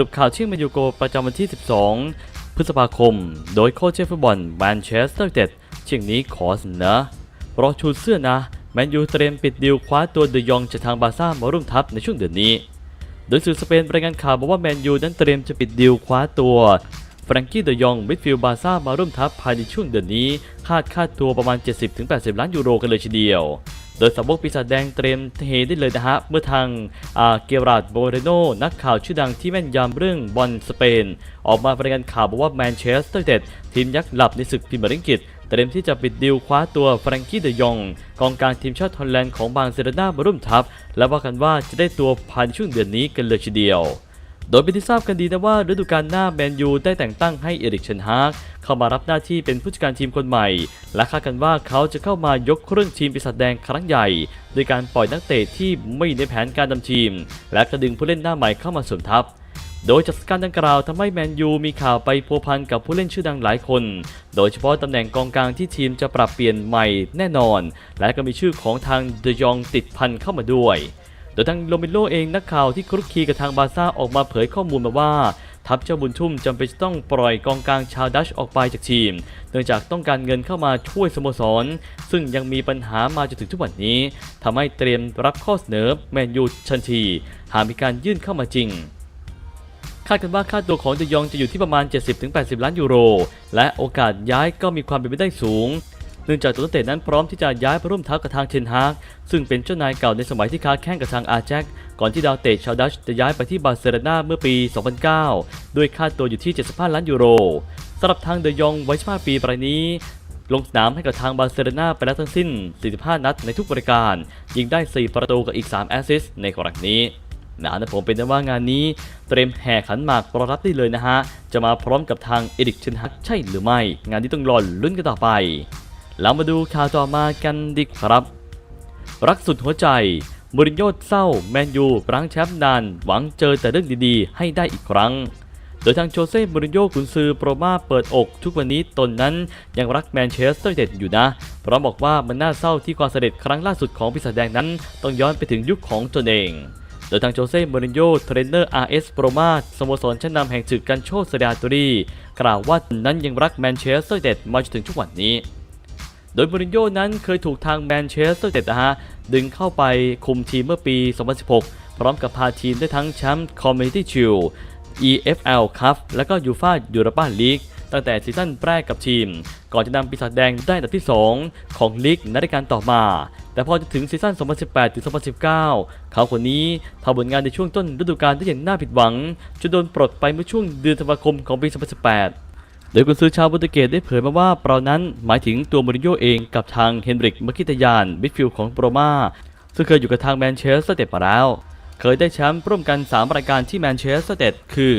รุปข่าวเชื่อมแมนยูโกประจำวันที่ 12 พฤษภาคม โดยโค้ชเชฟฟุตบอลแมนเชสเตอร์เต็ดเช่นนี้ขอเสนอรอชูเสื้อนะแมนยูเตรียมปิดดีลคว้าตัวเดยองจากทางบาซ่ามาร่วมทัพในช่วงเดือนนี้ โดยสื่อสเปนรายงานข่าวบอกว่าแมนยูนั้นเตรียมจะปิดดีลคว้าตัวแฟรงกี้เดยองมิดฟิลด์บาซ่ามาร่วมทัพภายในช่วงเดือนนี้ คาดค่าตัวประมาณ 70-80 ล้านยูโรกันเลยทีเดียว โดยสาวกปีศาจแดงเตรียมเฮได้เลยนะฮะ เมื่อทางอาเกราดโบเรโนนักข่าวชื่อดังที่แม่นยำเรื่องบอลสเปน ออกมารายงานข่าวบอกว่าแมนเชสเตอร์เต็ดทีมยักษ์หลับในศึกพรีเมียร์ลีกอังกฤษเตรียมที่จะปิดดีลคว้าตัวแฟรงกี้เดยองกองกลางทีมชาติฮอลแลนด์ของบางเซเรนามาร่วมทัพ และว่ากันว่าจะได้ตัวภานช่วงเดือนนี้กันเลยทีเดียว โดยเป็นที่ทราบกันดีนะว่าฤดูกาลหน้าแมนยูได้แต่งตั้งให้เอริกเชนฮากเข้ามารับหน้าที่เป็นผู้จัดการทีมคนใหม่ และคาดกันว่าเขาจะเข้ามายกเครื่องทีมปีศาจแดงครั้งใหญ่โดยการปล่อยนักเตะที่ไม่ในแผนการนำทีม และกระดึงผู้เล่นหน้าใหม่เข้ามาสมทัพโดยจากการดังกล่าวทำให้แมนยูมีข่าวไปพัวพันกับผู้เล่นชื่อดังหลายคน โดยเฉพาะตำแหน่งกองกลางที่ทีมจะปรับเปลี่ยนใหม่แน่นอน และก็มีชื่อของทางเดยองติดพันเข้ามาด้วย โดยทางโรเมโลเองนักข่าวที่คลุกคลีกับทางบาร์ซ่าออกมาเผยข้อมูลมาว่า ทัพเจ้าบุญชุ่มจำเป็นต้องปล่อยกองกลางชาวดัชออกไปจากทีม เนื่องจากต้องการเงินเข้ามาช่วยสโมสร ซึ่งยังมีปัญหามาจนถึงทุกวันนี้ทำให้เตรียมรับข้อเสนอแมนยูทันที หากมีการยื่นเข้ามาจริงคาดกันว่าค่าตัวของเดยองจะอยู่ที่ประมาณ 70-80 ล้านยูโร และโอกาสย้ายก็มีความเป็นไปได้สูง เนื่องจากตัวนักเตะนั้นพร้อมที่จะย้ายไปร่วมทัพกับทางเทนฮากซึ่งเป็นเจ้านายเก่าในสมัยที่ค้าแข่งกับทางอาแจ็คก่อนที่ดาวเตะชาวดัชจะย้ายไปที่บาร์เซโลนาเมื่อปี 2009 ด้วยค่าตัวอยู่ที่ 75 ล้านยูโรสำหรับทางเดยองวัย15ปีปลายนี้ ลงสนามให้กับทางบาร์เซโลนาไปแล้วทั้งสิ้น 45 นัดในทุกบริการ ยิงได้ 4 ประตูกับอีก 3 แอสซิสต์ในครั้งนี้นะนะผมเป็นนะว่างานนี้ เตรียมแห่ขันหมากรอรับได้เลยนะฮะ จะมาพร้อมกับทางเอดิกเชนฮักใช่หรือไม่ งานนี้ต้องรอลุ้นกันต่อไป เรามาดูข่าวต่อมากันดีครับ รักสุดหัวใจมูรินโญ่เศร้าแมนยูรั้งแชมป์นาน หวังเจอแต่เรื่องดีๆ ให้ได้อีกครั้ง โดยทางโจเซ่มูรินโญ่กุนซือโปรมาเปิดอกทุกวันนี้ตนนั้นยังรักแมนเชสเตอร์ยูไนเต็ดอยู่นะพร้อมบอกว่ามันน่าเศร้าที่ความเสำเร็จครั้งล่าสุดของปีศาจแดงนั้น ต้องย้อนไปถึงยุคของตนเองโดยทางโจเซ่มูรินโญ่เทรนเนอร์ RS โปรมาสโมสรชั้นนำแห่งศึกกันโชเซเดียตรีกล่าวว่าตนนั้นยังรักแมนเชสเตอร์ยูไนเต็ดมาจนถึงทุกวันนี้ โดยมูรินโญ่นั้นเคยถูกทางแมนเชสเตอร์เต็ดนะฮะดึงเข้าไปคุมทีมเมื่อปี 2016 พร้อมกับพาทีมได้ทั้งแชมป์คอมมิ n i ตี้ชิล EFL คัพและก็ยูฟ่ายูโรปาลีกตั้งแต่ซีซั่นแรกกับทีม ก่อนจะนำปีศาจแดงได้อันดับที่ 2 ของลีกในรายการต่อมา แต่พอจะถึงซีซั่น 2018-2019 เขาคนนี้ทำผลงานในช่วงต้นฤดูกาลได้อย่างน่าผิดหวังจนโดนปลดไปเมื่อช่วงเดือนธันวาคมของปี 2018 ดยกุนซือชาวโปรตุเกสได้เผยมาว่าเปล่านั้นหมายถึงตัวมูรินโญ่เองกับทางเฮนริกมคิตยานมิดฟิลด์ของโปรมาซึ่งเคยอยู่กับทางแมนเชสเตอร์เต็ดมาแล้ว เคยได้แชมป์ร่วมกัน 3 รายการที่แมนเชสเตอร์เต็ดคือ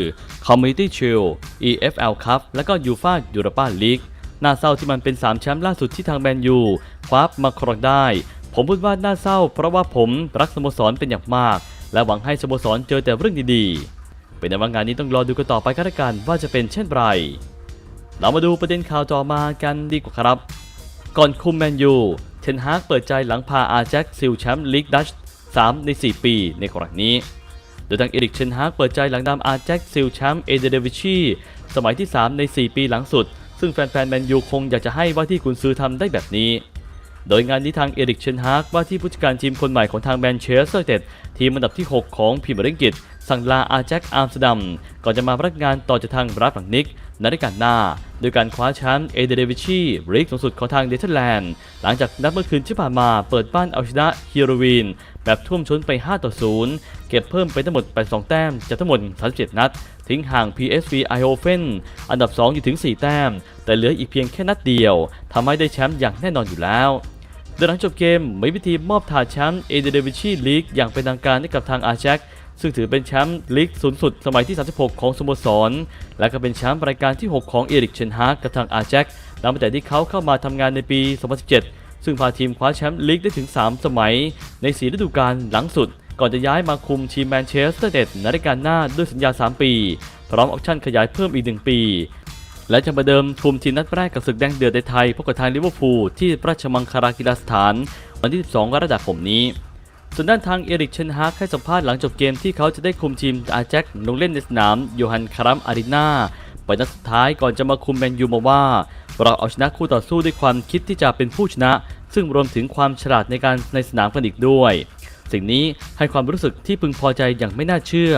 Community Shield EFL Cup และก็ยูฟ่ายูโรปาลีกน่าเศร้าที่มันเป็น 3 แชมป์ล่าสุดที่ทางแมนยูคว้ามาครองได้ ผมพูดว่าน่าเศร้า เพราะว่าผมรักสโมสรเป็นอย่างมาก และหวังให้สโมสรเจอแต่เรื่องดีๆ เป็นในว่างานนี้ต้องรอดูกันต่อไปกันละกันว่าจะเป็นเช่นไร เรามาดูประเด็นข่าวต่อมากันดีกว่าครับ ก่อนคุมแมนยูเทนฮากเปิดใจหลังพาอาแจ็คซิลแชมป์ลีกดัช3ใน 4 ปีในครั้งนี้ โดยทางเอริกเชนฮากเปิดใจหลังนำอาแจ็คซิลแชมป์เอเดเดวิชีสมัยที่ 3 ใน 4 ปีหลังสุด ซึ่งแฟนๆแมนยูคงอยากจะให้ว่าที่กุนซือทำได้แบบนี้ โดยงานนี้ทางเอริกเชนฮากว่าที่ผู้จัดการทีมคนใหม่ของทางแมนเชสเตอร์เต็ดทีมอันดับที่ 6 ของพรีเมียร์ลีก สั่งลาอาแจ็คอาร์มสเตอร์ดัมก่อนจะมารับงานต่อจากทางรับหลังนิกในรายการหน้าโดยการคว้าแชมป์เอเดเดวิชีลีกสูงสุดของทางเดนเธอร์แลนด์หลังจากนัดเมื่อคืนที่ผ่านมาเปิดบ้านเอาชนะฮิโรวีนแบบท่วมชนไป 5 ต่อ 0 เก็บเพิ่มไปทั้งหมด 82 แต้มจากทั้งหมด 37 นัด ทิ้งห่าง PSV i o f e n อันดับ 2 อยู่ถึง 4 แต้ม แต่เหลืออีกเพียงแค่นัดเดียวทำให้ได้แชมป์อย่างแน่นอนอยู่แล้วโดยหลังจบเกมมีพิธีมอบถาดแชมป์เอเดเดวิชีลีกอย่างเป็นทางการให้กับทางอาแจ็ค ซึ่งถือเป็นแชมป์ลีกสูงสุดสมัยที่ 36 ของสโมสร และก็เป็นแชมป์รายการที่ 6 ของเอริกเชนฮากกับทางอาแจ็คนับตั้งแต่ที่เขาเข้ามาทำงานในปี 2017 ซึ่งพาทีมคว้าแชมป์ลีกได้ถึง 3 สมัย ใน4ฤดูกาลหลังสุด ก่อนจะย้ายมาคุมทีมแมนเชสเตอร์ยูไนเต็ดในรายการหน้าด้วยสัญญา 3 ปี พร้อมออปชั่นขยายเพิ่มอีก 1 ปี และจะมาเดิมคุมทีมนัดแรกกับศึกแดงเดือดในไทยพบกับทางลิเวอร์พูลที่ราชมังคลากีฬาสถาน วันที่ 12 กรกฎาคมนี้ ส่วนด้านทางเอริกเชนฮากให้สัมภาษณ์หลังจบเกมที่เขาจะได้คุมทีมอาแจ็คลงเล่นในสนามโยฮันคารัมอารีนาไปนัดสุดท้ายก่อนจะมาคุมแมนยูมาว่า เราเอาชนะคู่ต่อสู้ด้วยความคิดที่จะเป็นผู้ชนะ ซึ่งรวมถึงความฉลาดในการในสนามกันอีกด้วย สิ่งนี้ให้ความรู้สึกที่พึงพอใจอย่างไม่น่าเชื่อ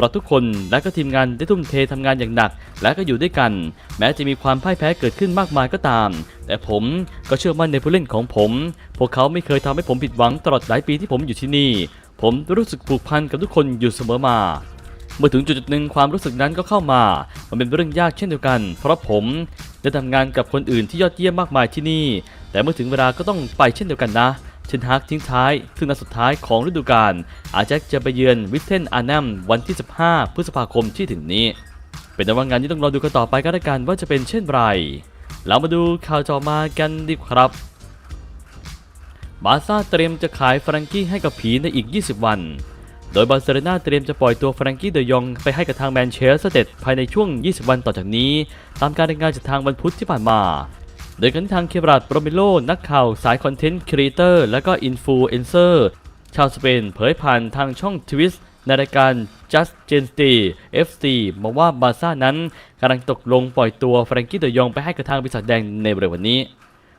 เราทุกคนและก็ทีมงานได้ทุ่มเททำงานอย่างหนัก และก็อยู่ด้วยกัน แม้จะมีความพ่ายแพ้เกิดขึ้นมากมายก็ตาม แต่ผมก็เชื่อมั่นในผู้เล่นของผม พวกเขาไม่เคยทำให้ผมผิดหวังตลอดหลายปีที่ผมอยู่ที่นี่ ผมรู้สึกผูกพันกับทุกคนอยู่เสมอมาเมื่อถึงจุดหนึ่งความรู้สึกนั้นก็เข้ามา มันเป็นเรื่องยากเช่นเดียวกัน เพราะผมได้ทำงานกับคนอื่นที่ยอดเยี่ยมมากมายที่นี่ แต่เมื่อถึงเวลาก็ต้องไปเช่นเดียวกันนะ เชนฮากทิ้งท้าย ซึ่งนัดสุดท้ายของฤดูกาลอาแจ็คจะไปเยือนวิสเทนอานัมวันที่ 15 พฤษภาคมที่ถึงนี้ เป็นแต่ว่างานที่ต้องรอดูกันต่อไปก็แล้วกันว่าจะเป็นเช่นไร เรามาดูข่าวต่อมากันดีครับบาซ่าเตรียมจะขายฟรังกี้ให้กับผีในอีก 20 วัน โดยบาร์เซโลนาเตรียมจะปล่อยตัวฟรังกี้เดยองไปให้กับทางแมนเชสเตอร์ภายในช่วง 20 วันต่อจากนี้ ตามการรายงานจากทางวันพุธที่ผ่านมา โดยกันทางเคบรัตโปรเมโลนักข่าวสายคอนเทนต์ครีเอเตอร์และก็อินฟลูเอนเซอร์ชาวสเปนเผยผ่านทางช่องทวิสในรายการ Just Gen s t y FC มาว่าบาซ่านั้นกำลังตกลงปล่อยตัวแฟรงกี้เดยองไปให้กับทางบริษัทแดงในเร็ววันนี้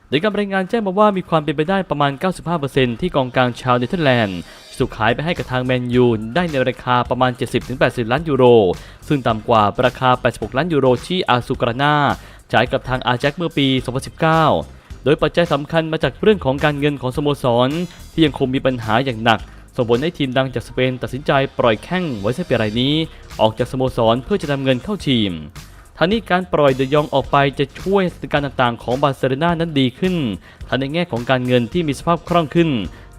โดยการรายงานแจ้งมาว่ามีความเป็นไปได้ประมาณ 95%ที่กองกลางชาวเนเธอร์แลนด์สุกขายไปให้กับทางแมนยูได้ในราคาประมาณ 70-80 ล้านยูโร ซึ่งต่ำกว่าราคา 86 ล้านยูโรที่อาซูกรานา จ่ายกับทางอาแจ็คเมื่อปี 2019 โดยปัจจัยสำคัญมาจากเรื่องของการเงินของสโมสร ที่ยังคงมีปัญหาอย่างหนัก ส่งผลให้ทีมดังจากสเปนตัดสินใจปล่อยแข้งไว้เซเปรายนี้ ออกจากสโมสรเพื่อจะนำเงินเข้าทีมทางนี้การปล่อยเดยองออกไปจะช่วยสถานการณ์ต่างๆ ของบาร์เซโลนานั้นดีขึ้นทั้งในแง่ของการเงินที่มีสภาพคล่องขึ้น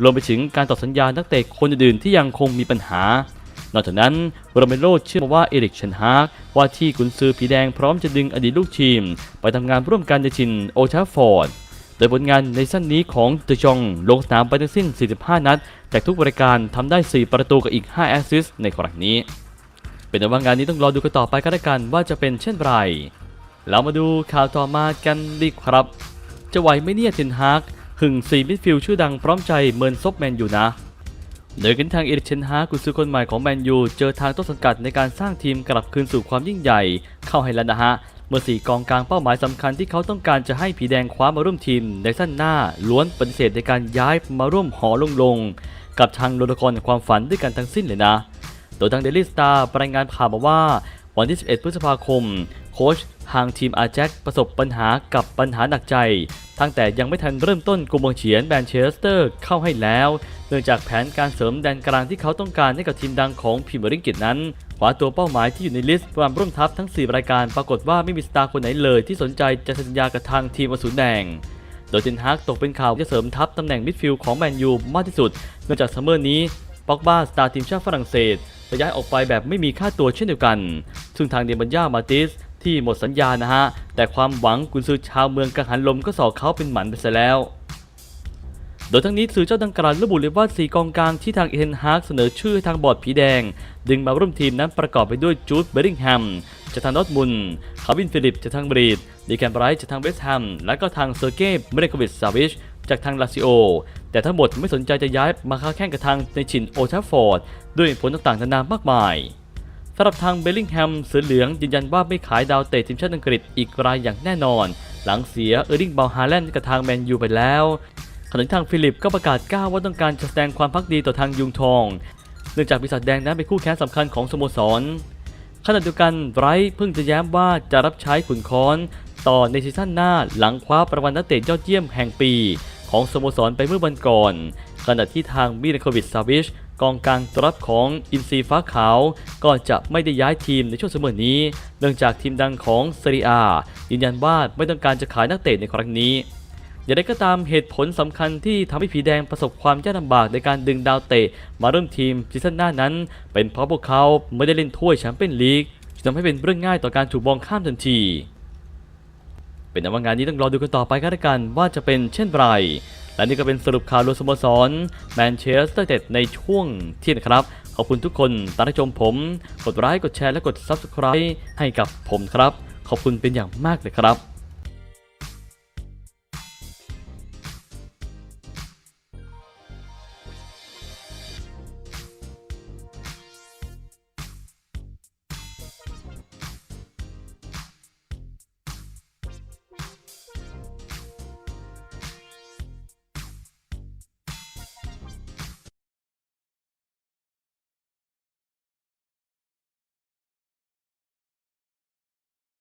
รวมไปถึงการต่อสัญญานักเตะคนอื่นๆที่ยังคงมีปัญหา นอกจากนั้นโรเมโรเชื่อว่าเอริกเชนฮากว่าที่กุนซือผีแดงพร้อมจะดึงอดีตลูกทีม ไปทำงานร่วมกันในชินโอชาฟอร์ดโดยผลงานในสั้นนี้ของเดจองลงสนามไปทั้งสิ้น 45 นัด จากทุกรายการทำได้ 4 ประตูกับอีก 5 แอสซิสต์ในครั้งนี้ เป็นว่างานนี้ต้องรอดูกันต่อไปก็แล้วกันว่าจะเป็นเช่นไร เรามาดูข่าวต่อมากันดีครับ จะไหวไหมเนี่ยเทนฮากหึงซีมิดฟิลด์ชื่อดังพร้อมใจเมินซบแมนอยู่นะ โดยกันทางเอริกเชนฮากุซือคนใหม่ของแมนยูเจอทางต้นสังกัดในการสร้างทีมกลับคืนสู่ความยิ่งใหญ่ เข้าให้แล้วนะฮะ เมื่อสี่กองกลางเป้าหมายสำคัญที่เขาต้องการจะให้ผีแดงคว้ามาร่วมทีมในสั้นหน้าล้วนปฏิเสธในการย้ายมาร่วมหอลงลงๆกับทางโละครความฝันด้วยกันทั้งสิ้นเลยนะ โดยทางเดลิสตาร์รายงานข่าวมาว่าวันที่ 11 พฤษภาคม โค้ช ทางทีมอาแจ็คประสบปัญหากับปัญหาหนักใจ ตั้งแต่ยังไม่ทันเริ่มต้นกุมบังเฉียนแมนเชสเตอร์เข้าให้แล้ว เนื่องจากแผนการเสริมแดนกลางที่เขาต้องการให้กับทีมดังของพรีเมียร์ลีกนั้นคว้าตัวเป้าหมายที่อยู่ในลิสต์ความร่วมทัพทั้ง 4 รายการปรากฏว่าไม่มีสตาร์คนไหนเลยที่สนใจจะสัญญากับทางทีมอสูรแดงโดยเทนฮากตกเป็นข่าวจะเสริมทัพตำแหน่งมิดฟิลด์ของแมนยูมากที่สุดเนื่องจากซัมเมอร์นี้ป็อกบ้าสตาร์ทีมชาติฝรั่งเศสจะย้ายออกไปแบบไม่มีค่าตัวเช่นเดียวกัน ซึ่งทางเดบันยามาติส ที่หมดสัญญานะฮะ แต่ความหวังกุนซือชาวเมืองกังหันลมก็สอกเขาเป็นหมันไปซะแล้ว โดยทั้งนี้สื่อเจ้าดังกล่าวระบุเลยว่าสีกองกลางที่ทางเอเทนฮาร์กเสนอชื่อให้ทางบอร์ดผีแดง ดึงมาร่วมทีมนั้นประกอบไปด้วยจูดเบริงแฮมจากทางนอตมุนคาร์บินฟิลิปจากทางบรีดดีแคนไบรท์จากทางเวสต์แฮมและก็ทางเซอร์เก้เมเรควิชซาวิชจากทางลาซิโอ แต่ทั้งหมดไม่สนใจจะย้ายมาค้าแข่งกับทางในชินโอชาฟอร์ด ด้วยผลต่างๆนานามากมาย สำหรับทางเบลลิงแฮมเสือเหลืองยืนยันว่าไม่ขายดาวเตะทีมชาติอังกฤษอีกรายอย่างแน่นอน หลังเสียเออร์ลิงบาลฮาแลนด์กับทางแมนยูไปแล้วขณะที่ทางฟิลิปก็ประกาศกล้าวว่าต้องการจะแสดงความพักดีต่อทางยุงทอง เนื่องจากปีศาจแดงนั้นเป็นคู่แข่งสำคัญของสโมสรขณะเดียวกันไรท์เพิ่งจะแย้มว่าจะรับใช้ขุนค้อนต่อในซีซั่นหน้าหลังคว้ารางวัลนักเตะยอดเยี่ยมแห่งปี ของสโมสรไปเมื่อวันก่อน ขณะที่ทางมิเลโควิชซาวิช กองกลางตัวรับของอินซีฟ้าขาว ก็จะไม่ได้ย้ายทีมในช่วงเสมอนี้ เนื่องจากทีมดังของเซเรียยืนยันว่าไม่ต้องการจะขายนักเตะในครั้งนี้อย่างไรก็ตามเหตุผลสำคัญที่ทำให้ผีแดงประสบความยากลำบากในการดึงดาวเตะ มาเริ่มทีมซีซั่นหน้านั้น เป็นเพราะพวกเขาไม่ได้เล่นถ้วยแชมเปี้ยนลีกจึงทำให้เป็นเรื่องง่ายต่อการถูกมองข้ามทันที เป็นนว่างานนี้ต้องรอดูกันต่อไปกันละกันว่าจะเป็นเช่นไร และนี่ก็เป็นสรุปข่าวรวมสโมสรแมนเชสเตอร์เต็ดในช่วงเที่ยงครับ ขอบคุณทุกคนตามรับชมผม กดไลค์กดแชร์และกด Subscribe ให้กับผมครับ ขอบคุณเป็นอย่างมากเลยครับ